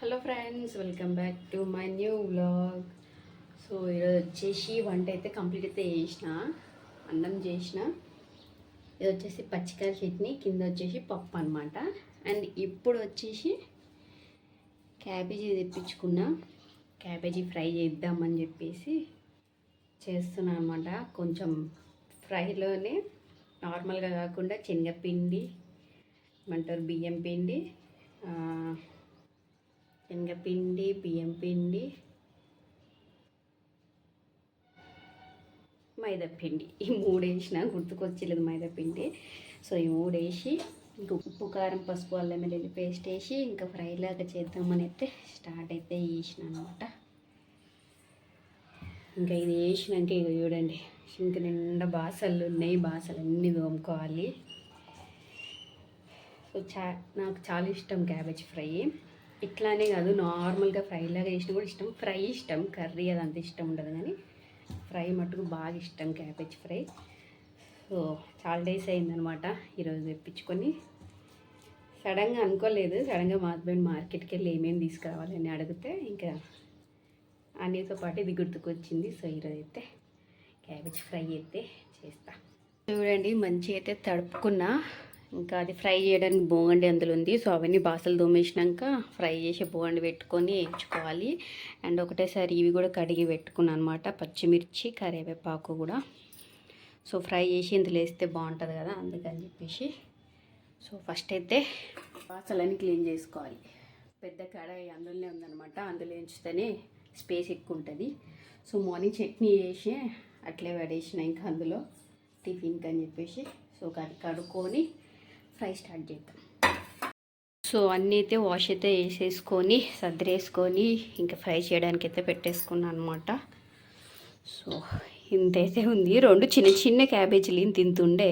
Hello friends welcome back to my new vlog. So ఈరోజు వచ్చేసి వంట అయితే కంప్లీట్ అయితే చేసిన అన్నం చేసిన. ఇది వచ్చేసి పచ్చికాయ చట్నీ కింద వచ్చేసి పప్పు అనమాట అండ్ ఇప్పుడు వచ్చేసి క్యాబేజీ తెప్పించుకున్నా. క్యాబేజీ ఫ్రై చేద్దామని చెప్పేసి చేస్తున్నా అనమాట కొంచెం ఫ్రైలోనే నార్మల్గా కాకుండా శనగపిండి ఏమంటారు బియ్యం పిండి శనగపిండి బియ్యం పిండి మైదాపిండి. ఈ మూడు వేసిన గుర్తుకొచ్చలేదు మైదాపిండి. సో ఈ మూడు వేసి ఇంకా ఉప్పు కారం పసుపు అల్లం వెల్లుల్లి పేస్ట్ వేసి ఇంకా ఫ్రైలాగా చేద్దామని అయితే స్టార్ట్ అయితే వేసిన అనమాట ఇంకా ఇది వేసినాక ఇక చూడండి ఇంక నిండా బాసలు ఉన్నాయి. బాసలు అన్నీ తోముకోవాలి. సో చా నాకు చాలా ఇష్టం క్యాబేజ్ ఫ్రై. ఇట్లానే కాదు నార్మల్గా ఫ్రై లాగా చేసినా కూడా ఇష్టం. ఫ్రై ఇష్టం కర్రీ అది అంత ఇష్టం ఉండదు కానీ ఫ్రై మటుకు బాగా ఇష్టం క్యాబేజ్ ఫ్రై. సో చాలా డేస్ అయిందనమాట ఈరోజు తెప్పించుకొని. సడన్గా అనుకోలేదు సడన్గా మా హస్బెండ్ మార్కెట్కి వెళ్ళి ఏమేమి తీసుకురావాలని అడిగితే ఇంకా అన్నితో పాటు ఇది గుర్తుకొచ్చింది. సో ఈరోజు అయితే క్యాబేజ్ ఫ్రై అయితే చేస్తా. చూడండి మంచిగా అయితే తడుపుకున్నా. ఇంకా అది ఫ్రై చేయడానికి బోగండి అందులో ఉంది. సో అవన్నీ బాసలు దోమేసినాక ఫ్రై చేసి బోగండి పెట్టుకొని వేయించుకోవాలి. అండ్ ఒకటేసారి ఇవి కూడా కడిగి పెట్టుకున్నాను అనమాట పచ్చిమిర్చి కరివేపాకు కూడా. సో ఫ్రై చేసి ఇందులో వేస్తే బాగుంటుంది కదా అందుకని చెప్పేసి. సో ఫస్ట్ అయితే బాసలన్నీ క్లీన్ చేసుకోవాలి. పెద్ద కడాయి అందులోనే ఉందన్నమాట. అందులో ఉంచితేనే స్పేస్ ఎక్కువ ఉంటుంది. సో మార్నింగ్ చట్నీ వేసి అట్లే పడేసిన ఇంకా అందులో టిఫిన్కి అని చెప్పేసి. సో కడుక్కొని ఫ్రై స్టార్ట్ చేద్దాం. సో అన్నీ అయితే వాష్ అయితే వేసేసుకొని సర్దిరేసుకొని ఇంకా ఫ్రై చేయడానికి అయితే పెట్టేసుకున్నాను అనమాట సో ఇంతైతే ఉంది. రెండు చిన్న చిన్న క్యాబేజీలు ఇంత ఇంత ఉండే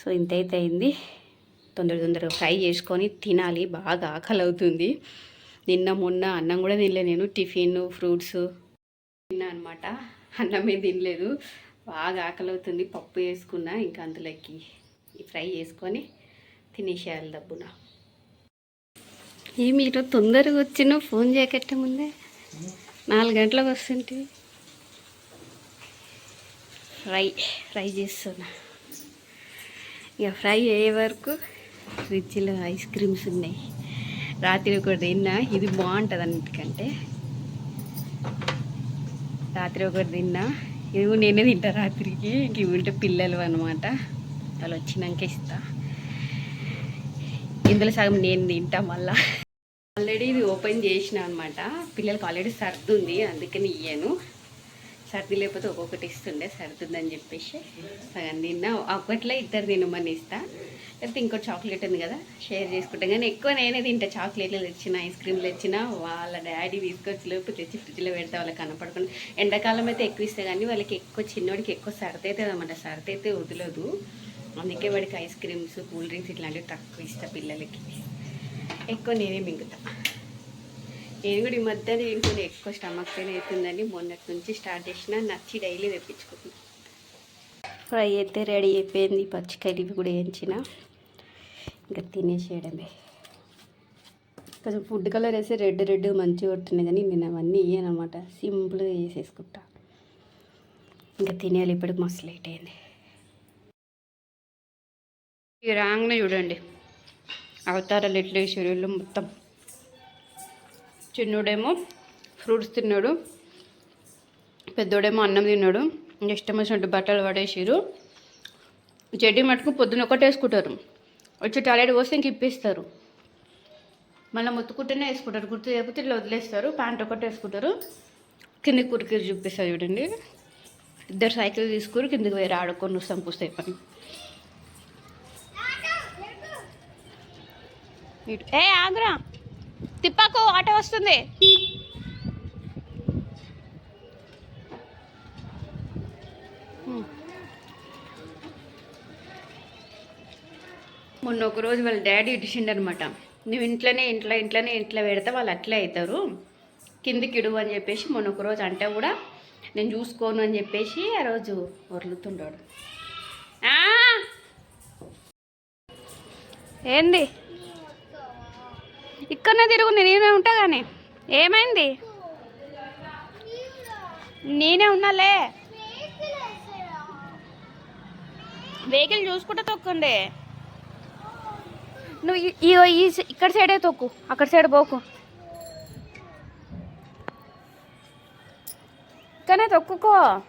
సో ఇంతైతే అయింది. తొందర తొందరగా ఫ్రై చేసుకొని తినాలి. బాగా ఆకలి అవుతుంది నిన్న మొన్న అన్నం కూడా తినలే నేను. టిఫిన్ ఫ్రూట్స్ తిన్నా అనమాట అన్నమే తినలేదు. బాగా ఆకలి అవుతుంది పప్పు వేసుకున్నా ఇంకా అందులోకి ఫ్రై చేసుకొని తినేసేయాలి దబ్బున. ఏ మీరు తొందరగా వచ్చిన ఫోన్ చేయకట్టే ముందే? నాలుగు గంటలకు వస్తుంటే. ఫ్రై ఫ్రై చేస్తున్నా. ఇక ఫ్రై అయ్యే వరకు ఫ్రిడ్జ్లో ఐస్ క్రీమ్స్ ఉన్నాయి. రాత్రి ఒకటి తిన్నా ఇది బాగుంటుంది అన్నిటికంటే. రాత్రి ఒకటి తిన్నా ఇది నేనే తింటా రాత్రికి. ఇంక ఇవి ఉంటే పిల్లలు అనమాట వాళ్ళు వచ్చినాక ఇస్తా. ఇందులో సగం నేను తింటా మళ్ళా. ఆల్రెడీ ఇది ఓపెన్ చేసిన అనమాట పిల్లలకి ఆల్రెడీ సర్ది ఉంది అందుకని ఇయ్యాను. సర్ది లేకపోతే ఒక్కొక్కటి ఇస్తుండే సర్దుందని చెప్పేసి సగం తిన్నా. ఒకటిలో ఇద్దరు తినమని ఇస్తా. లేకపోతే ఇంకో చాక్లెట్ ఉంది కదా షేర్ చేసుకుంటాం. కానీ ఎక్కువ నేనే తింటా. చాక్లెట్లు తెచ్చిన ఐస్ క్రీమ్లు తెచ్చిన వాళ్ళ డాడీ తీసుకొచ్చి లోపు తెచ్చి ఫ్రిడ్జ్లో పెడితే వాళ్ళకి కనపడకుండా. ఎండాకాలం అయితే ఎక్కువ ఇస్తే కానీ వాళ్ళకి ఎక్కువ చిన్నోడికి ఎక్కువ సర్ది అవుతుంది అనమాట సర్ది అయితే వదలదు. అందుకే వాడికి ఐస్ క్రీమ్స్ కూల్ డ్రింక్స్ ఇట్లాంటివి తక్కువ ఇస్తా పిల్లలకి. ఎక్కువ నేనే మింగుతా. నేను కూడా ఈ మధ్య తింటుంది ఎక్కువ స్టమక్ పెయిన్ అవుతుందని మొన్నటి నుంచి స్టార్ట్ చేసిన నచ్చి డైలీ తెప్పించుకుంటున్నా. ఫ్రై అయితే రెడీ అయిపోయింది పచ్చికాయలు ఇవి కూడా వేయించిన. ఇంకా తినేసేయడమే. కొంచెం ఫుడ్ కలర్ వేసి రెడ్ రెడ్ మంచిగా కొడుతున్నాయి కానీ నేను అవన్నీ వేయనమాట. సింపుల్గా వేసేసుకుంటా. ఇంకా తినేయాలి ఇప్పటికి మస్తు లేట్ అయింది. ఈ రాగానే చూడండి. అవతారాలు ఎట్లా వేసారు మొత్తం. చిన్నోడేమో ఫ్రూట్స్ తిన్నాడు. పెద్దోడేమో అన్నం తిన్నాడు. ఇష్టం వచ్చినట్టు బట్టలు పడేసారు చెడ్డీ మటుకు పొద్దున ఒకటి వేసుకుంటారు. వచ్చి టాయిలెట్ పోస్తే ఇంక ఇప్పిస్తారు. మళ్ళీ మొత్తుకుంటేనే వేసుకుంటారు. గుర్తు చేయకపోతే ఇట్లా వదిలేస్తారు. ప్యాంట్ ఒకటి వేసుకుంటారు. కిందకి కురికిరి చూపిస్తారు చూడండి. ఇద్దరు సైకిల్ తీసుకుని కిందకి వేరే ఆడుకొని వస్తాం పుస్తక. పని ఇటు. ఏ ఆగురా. తిప్పాకు ఆటో వస్తుంది. మొన్న ఒక రోజు వాళ్ళ డాడీ ఇడిచిండు అనమాట నువ్వు ఇంట్లోనే ఇంట్లో ఇంట్లోనే ఇంట్లో పెడితే వాళ్ళు అట్లే అవుతారు. కిందికి ఇడువు అని చెప్పేసి మొన్న ఒక రోజు అంటే కూడా నేను చూసుకోను అని చెప్పేసి ఆ రోజు వరులుతుండాడు! ఏంది? ఇక్కడనే తిరుగు నేనే ఉంటా కానీ ఏమైంది? నేనే ఉన్నాలే. వెహికల్ చూసుకుంటే తొక్కండి. నువ్వు ఈ- ఈ సై- ఇక్కడ సైడే తొక్కు అక్కడ సైడ్ పోకు. ఇక్కడనే తొక్కుకో.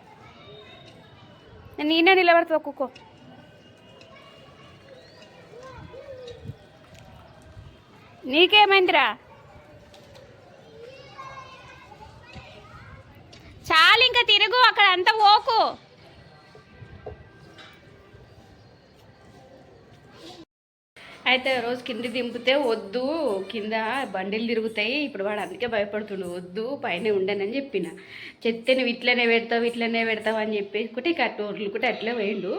నేనే నిలబడి తొక్కుకో. నీకేమైందిరా? చాలు ఇంకా తిరుగు అక్కడ అంతా పోకు అయితే రోజు కింది దింపితే వద్దు కింద బండిలు తిరుగుతాయి. ఇప్పుడు వాడు అందుకే భయపడుతుండు వద్దు పైన ఉండనని చెప్పిన. చెప్తే నువ్వు ఇట్లనే పెడతావు ఇట్లనే పెడతావు అని చెప్పేసి ఒకటి కట్టు కూడా అట్లే పోయిండు.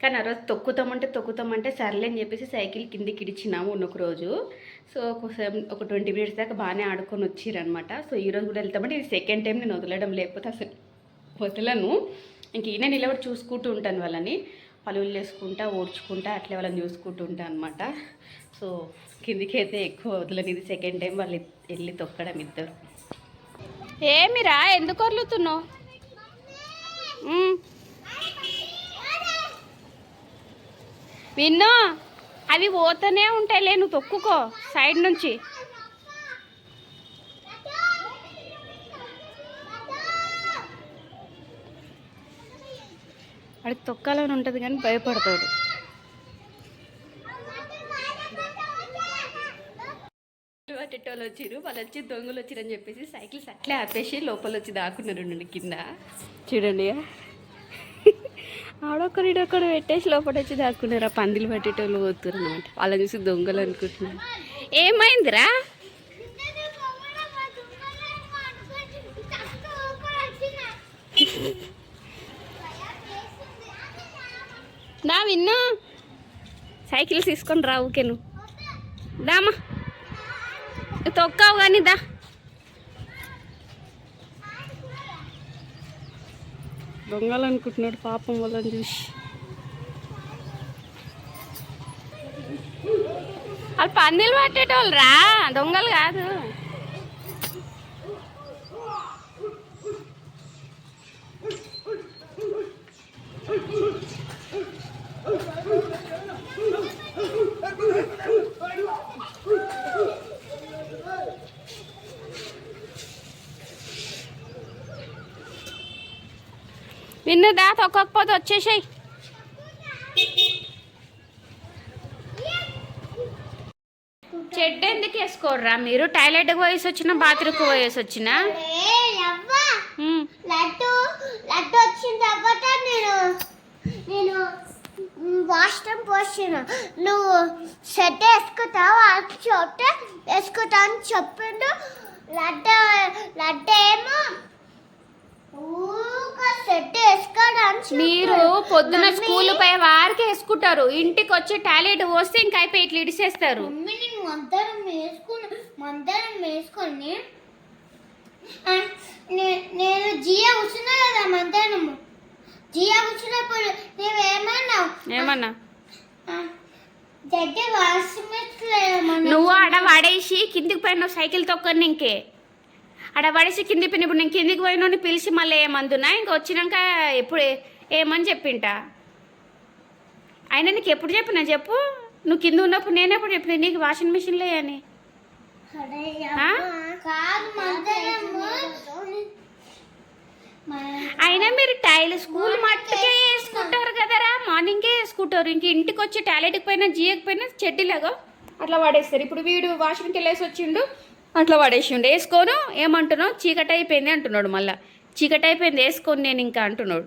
కానీ ఆ రోజు తొక్కుతామంటే తొక్కుతామంటే సర్లే అని చెప్పేసి సైకిల్ కిందికి ఇడిచినాము ఉన్న ఒక రోజు. సో ఒకసారి ఒక ట్వంటీ మినిట్స్ దాకా బాగానే ఆడుకొని వచ్చిరనమాట సో ఈ రోజు కూడా వెళ్తామంటే ఇది సెకండ్ టైం నేను వదలడం లేకపోతే అసలు వదలను. ఇంక ఈయన నిలబడి చూసుకుంటూ ఉంటాను వాళ్ళని. పలువులు చేసుకుంటా ఓడ్చుకుంటా అట్లే వాళ్ళని చూసుకుంటూ ఉంటాను అనమాట సో కిందికి అయితే ఎక్కువ వదలని ఇది సెకండ్ టైం వాళ్ళు వెళ్ళి తొక్కడం ఇద్దరు. ఏమిరా ఎందుకు వదులుతున్నావు? విన్ను అవి పోతూనే ఉంటాయిలే నువ్వు తొక్కుకో సైడ్ నుంచి. వాడికి తొక్కాలని ఉంటుంది కానీ భయపడతాడు. పట్టేటోళ్ళు వచ్చిరు వాళ్ళు వచ్చి దొంగలు వచ్చిరని చెప్పేసి సైకిల్స్ అట్లే ఆపేసి లోపల వచ్చి దాక్కున్నారు కింద. చూడండి. ఆడొక్కరు ఇడొక్కడు పెట్టేసి లోపల వచ్చి దాక్కున్నారు? ఆ పందిలు పట్టేటోళ్ళు పోతున్నారు అనమాట వాళ్ళని చూసి దొంగలు అనుకుంటున్నాను. ఏమైందిరా? దా విన్ను. సైకిల్ తీసుకొని రావుకే నువ్వు. దామా. తొక్కావు కానీ దా. దొంగలనుకుంటున్నాడు పాపం వాళ్ళని చూసి. వాళ్ళు పందిలు పట్టేటోళ్ళు రా దొంగలు కాదు. విన్ను దా తొక్కకపోతే వచ్చేసాయి. చెడ్డ ఎందుకు వేసుకోర్రా మీరు? టాయిలెట్కి పోయేసి వచ్చిన బాత్రూమ్కి పోయేసి వచ్చిన? లడ్డు లడ్డు వచ్చిన తర్వాత నేను నేను వాష్రూమ్ పోసిన. నువ్వు షర్ట్ వేసుకుంటావు? ఆ చోట వేసుకుంటా అని చెప్పిండు. లడ్డ లడ్డ ఏమో? మీరు పొద్దున స్కూల్ పై వారికి వేసుకుంటారు. ఇంటికి వచ్చి టాయిలెట్ పోస్తే ఇంకా అయిపోయి ఇట్లా ఇడిసేస్తారు. మమ్మీ నేను మందరం వేసుకుని మందరం వేసుకొని ఆ, నే- నేను జియా కూర్చున్నా కదా మందరము. జియా కూర్చున్నప్పుడు నువ్వేమన్నావు ఏమన్నా? జడ్డి వాష్రూమ్ నువ్వు ఆడ పడేసి కిందికి పోయినావు సైకిల్ తొక్కని ఇంకే. ఆడ పడేసి కింది పిన్ని ఇప్పుడు నేను కిందికి పోయినోని పిలిచి మళ్ళీ ఏమందునా ఇంకా వచ్చినాక ఎప్పుడు ఏమని చెప్పింటా? అయినా నీకు ఎప్పుడు చెప్పినా చెప్పు. నువ్వు కింద ఉన్నప్పుడు నేను ఎప్పుడు చెప్పిన నీకు వాషింగ్? కాదు మందరము అయినా మీరు టైల్ స్కూల్ మట్టుకే వేసుకుంటారు కదరా? మార్నింగే వేసుకుంటారు. ఇంక ఇంటికి వచ్చి టాయిలెట్కి పోయినా జియకి పోయినా చెడ్డీలాగా అట్లా పడేస్తారు ఇప్పుడు వీడు వాష్రూమ్కి వెళ్ళేసి వచ్చిండు అట్లా పడేసిండు వేసుకోను ఏమంటున్నావు? చీకటి అయిపోయింది అంటున్నాడు మళ్ళా. చీకటి అయిపోయింది వేసుకోను నేను ఇంకా అంటున్నాడు.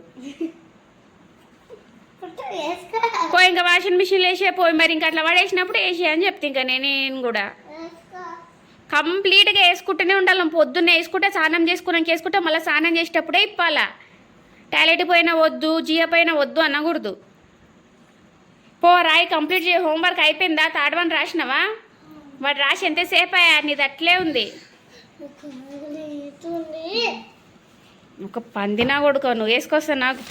పోయి ఇంకా వాషింగ్ మిషన్లో వేసే పోయి మరి ఇంకా అట్లా పడేసినప్పుడు వేసే అని చెప్తే ఇంకా నేను నేను కూడా. కంప్లీట్గా వేసుకుంటూనే ఉండాలి. పొద్దున్నే వేసుకుంటే స్నానం చేసుకున్నాక వేసుకుంటే మళ్ళీ స్నానం చేసేటప్పుడే ఇప్పాలా. టాయిలెట్ పోయినా వద్దు జియ పైన వద్దు అనకూడదు. పో రాయి కంప్లీట్ చేయ. హోంవర్క్ అయిపోయిందా? థర్డ్ వన్ రాసినావా? వాడు రాసి ఎంతసేపు అయ్యా? నీది అట్లే ఉంది. ఒక పందినా కొడుకో నువ్వు వేసుకొస్తా నాకు.